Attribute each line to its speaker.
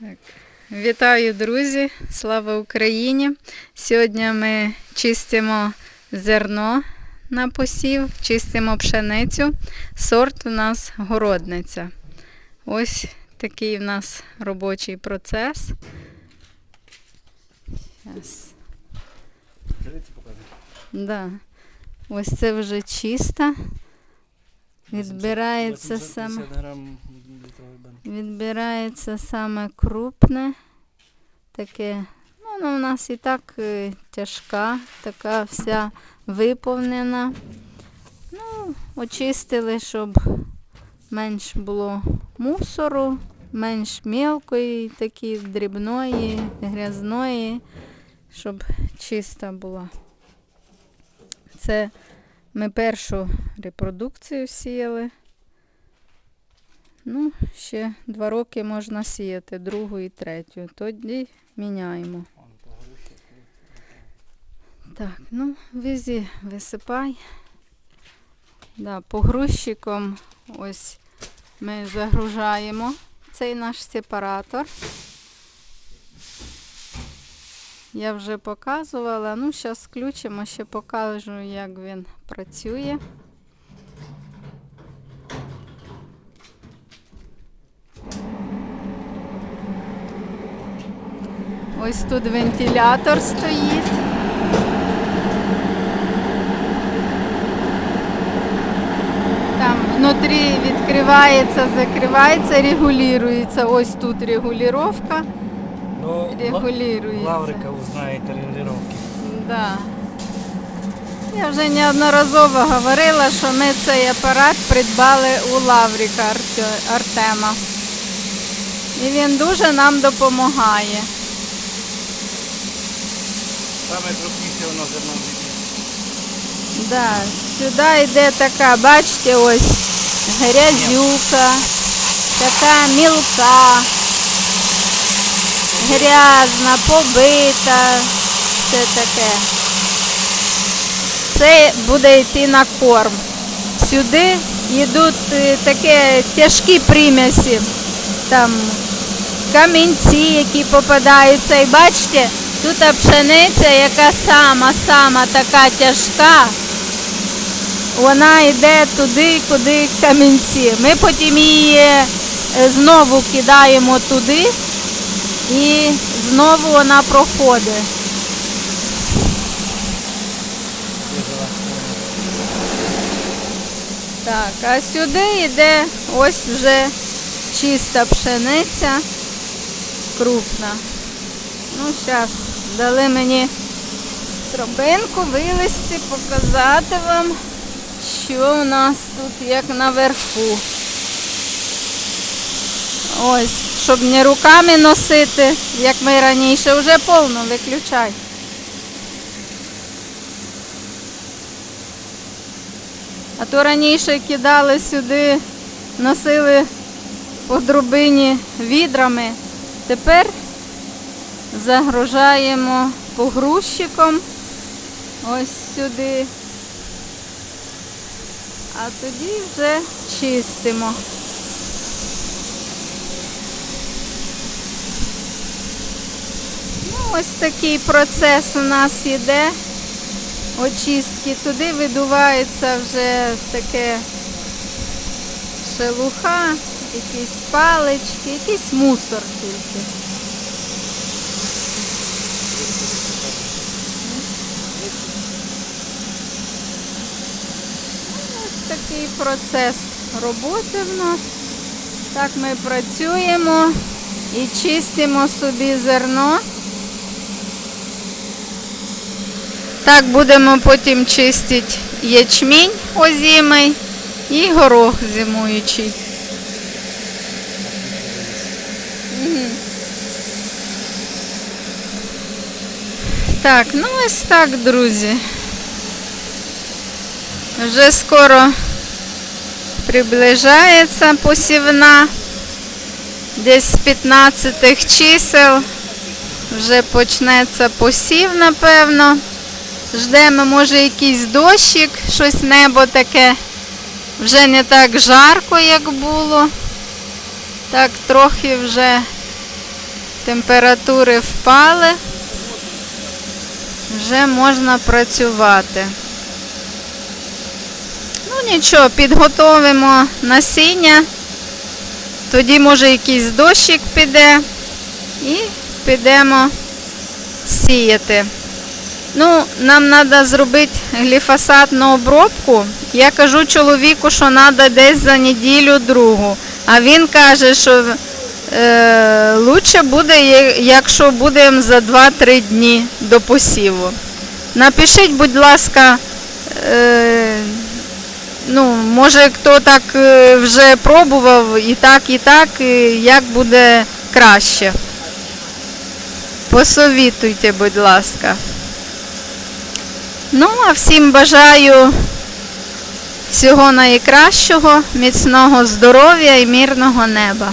Speaker 1: Так. Вітаю, друзі! Слава Україні! Сьогодні ми чистимо зерно на посів, чистимо пшеницю. Сорт у нас городниця. Ось такий у нас робочий процес.
Speaker 2: Показує.
Speaker 1: Да. Ось це вже чиста. Відбирається саме. Відбирається саме крупне, таке, ну, вона у нас і так е, тяжка, така вся виповнена. Ну, очистили, щоб менш було мусору, менш мілкої, такі дрібної, грязної, щоб чиста була. Це ми першу репродукцію сіяли. Ну, ще два роки можна сіяти, другу і третю. Тоді міняємо. Так, ну, візі висипай. Да, погрузчиком ось ми загружаємо цей наш сепаратор. Я вже показувала. Ну, зараз включимо, ще покажу, як він працює. Ось тут вентилятор стоїть. Там внутрі відкривається, закривається, регулюється. Ось тут регулювання.
Speaker 2: Ну,
Speaker 1: Регулюється.
Speaker 2: Лаврика узнаєте регулювання.
Speaker 1: Да. Я вже неодноразово говорила, що ми цей апарат придбали у Лавріка Артема. І він дуже нам допомагає.
Speaker 2: Саме крупніше воно зерно.
Speaker 1: Да, сюди йде така, бачите, ось грязюка, така мілка, грязна, побита, все таке. Це буде йти на корм. Сюди йдуть е, такі тяжкі примісі, там камінці, які попадаються. І бачите, тут пшениця, яка сама-сама така тяжка, вона йде туди, куди камінці. Ми потім її е, знову кидаємо туди і знову вона проходить. Так, а сюди йде ось вже чиста пшениця, крупна. Ну, зараз дали мені тропинку вилезти, показати вам, що у нас тут як наверху. Ось, щоб не руками носити, як ми раніше, вже повно виключай. А то раніше кидали сюди, носили по драбині відрами. Тепер загружаємо погрузчиком ось сюди. А тоді вже чистимо. Ось такий процес у нас іде очистки. Туди видувається вже таке шелуха, якісь палички, якийсь мусор тільки. Ось такий процес роботи в нас. Так ми працюємо і чистимо собі зерно. Так будемо потім чистити ячмінь озимий і горох зимуючий. Так, ну ось так, друзі. Вже скоро приближається посівна. Десь з 15 чисел вже почнеться посів, напевно. Ждемо, може, якийсь дощик, щось небо таке вже не так жарко, як було. Так, трохи вже температури впали. Вже можна працювати. Ну нічого, підготовимо насіння. Тоді, може, якийсь дощик піде і підемо сіяти. Ну, нам треба зробити гліфосатну обробку. Я кажу чоловіку, що треба десь за неділю другу. А він каже, що е, лучше буде, якщо будемо за 2-3 дні до посіву. Напишіть, будь ласка, е, ну, може хто так е, вже пробував і так, і так, як буде краще. Посовітуйте, будь ласка. Ну, а всім бажаю всього найкращого, міцного здоров'я і мирного неба.